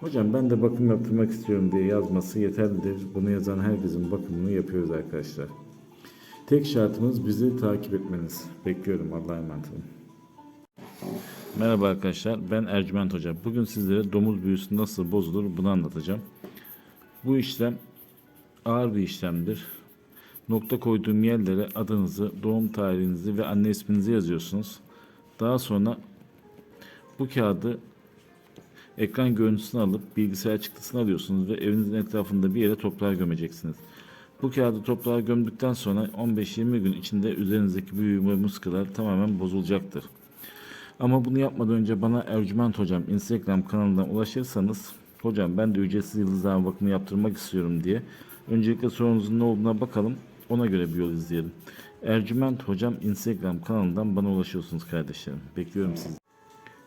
Hocam ben de bakım yaptırmak istiyorum diye yazması yeterlidir. Bunu yazan herkesin bakımını yapıyoruz arkadaşlar. Tek şartımız bizi takip etmeniz. Bekliyorum Allah'a emanet olun. Merhaba arkadaşlar ben Ercüment Hoca. Bugün sizlere domuz büyüsü nasıl bozulur bunu anlatacağım. Bu işlem ağır bir işlemdir. Nokta koyduğum yerlere adınızı, doğum tarihinizi ve anne isminizi yazıyorsunuz. Daha sonra bu kağıdı ekran görüntüsünü alıp bilgisayar çıktısını alıyorsunuz ve evinizin etrafında bir yere toprağa gömeceksiniz. Bu kağıdı toprağa gömdükten sonra 15-20 gün içinde üzerinizdeki büyü ve muskalar tamamen bozulacaktır. Ama bunu yapmadan önce bana Ercüment Hocam Instagram kanalından ulaşırsanız Hocam ben de ücretsiz yıldızlama bakımı yaptırmak istiyorum diye öncelikle sorunuzun ne olduğuna bakalım ona göre bir yol izleyelim. Ercüment Hocam Instagram kanalından bana ulaşıyorsunuz kardeşlerim. Bekliyorum sizi.